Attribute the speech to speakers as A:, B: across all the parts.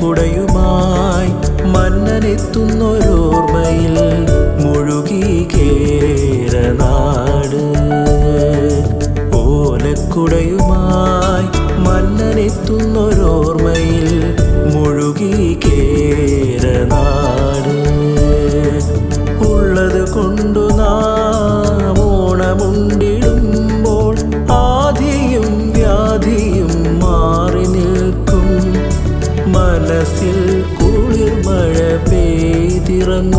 A: കുടയുമായി മന്നനെത്തുന്നു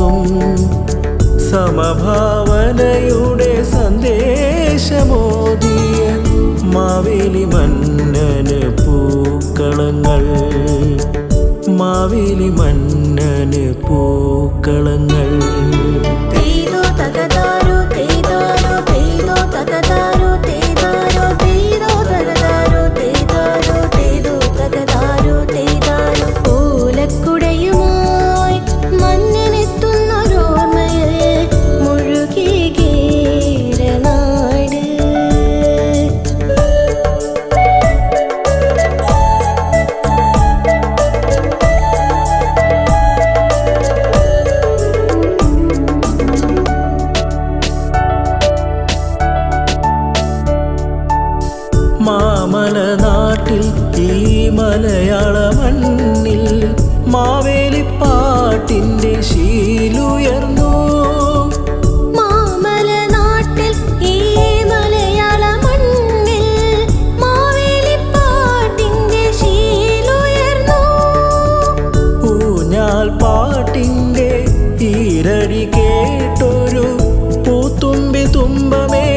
A: നൽകും സമഭാവനയുടെ സന്ദേശമോദിയ മാവേലി മന്നന് പൂക്കളങ്ങൾ. മാവേലി മന്നന് പൂക്കളങ്ങൾ. മലനാട്ടിൽ ഈ മലയാള മണ്ണിൽ
B: മാവേലിപ്പാട്ടിന്റെ ശീലുയർന്നു. പാട്ടിന്റെ ഈരടി കേട്ടൊരു പൂത്തുമ്പി
A: തുമ്പമേ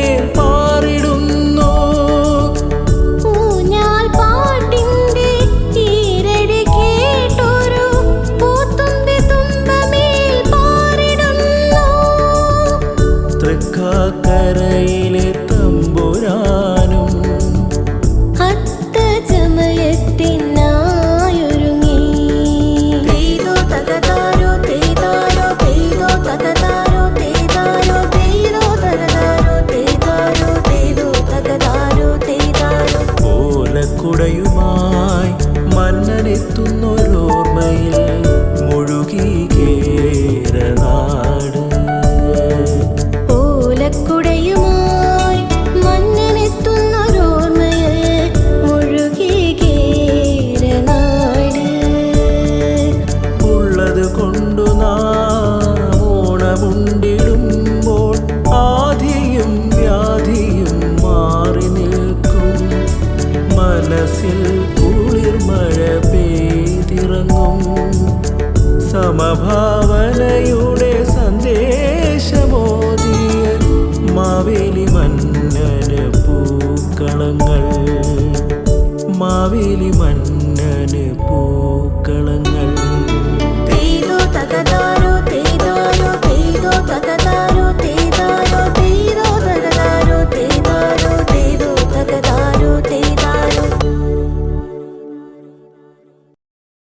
A: മനസ്സിൽ കുളിർമഴ പെയ്തിറങ്ങും. സമഭാവനയുടെ സന്ദേശമോദിയ മാവേലി മന്നര പൂക്കളങ്ങൾ. മാവേലി മന്നര പൂക്കളങ്ങൾ.